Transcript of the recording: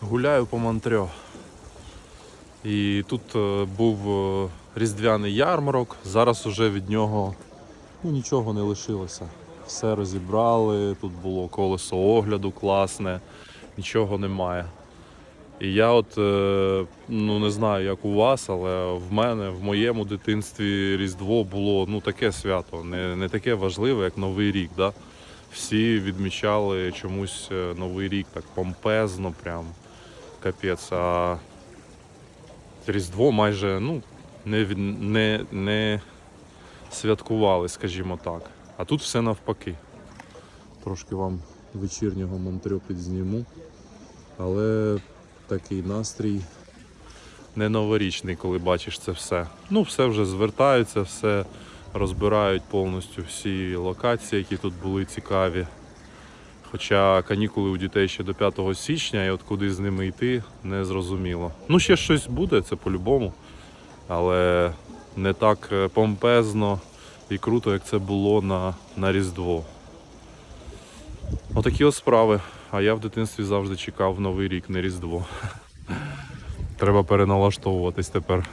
Гуляю по Монтрьо. І тут е, був е, різдвяний ярмарок. Зараз уже від нього ну, нічого не лишилося. Все розібрали, тут було колесо огляду класне, нічого немає. І я от е, ну не знаю, як у вас, але в мене в моєму дитинстві Різдво було ну таке свято, не, не таке важливе, як Новий рік. Да? Всі відмічали чомусь Новий рік так помпезно, прям капець. А Різдво майже ну, не, не, не святкували, скажімо так. А тут все навпаки. Трошки вам вечірнього Монтрьо підзніму. Але такий настрій не новорічний, коли бачиш це все. Ну, все вже звертаються, все розбирають повністю всі локації, які тут були цікаві. Хоча канікули у дітей ще до 5 січня, і от куди з ними йти, не зрозуміло. Ну, ще щось буде, це по-любому. Але не так е, помпезно і круто, як це було на, на Різдво. Отакі ось справи. А я в дитинстві завжди чекав Новий рік, не Різдво. Треба переналаштовуватись тепер.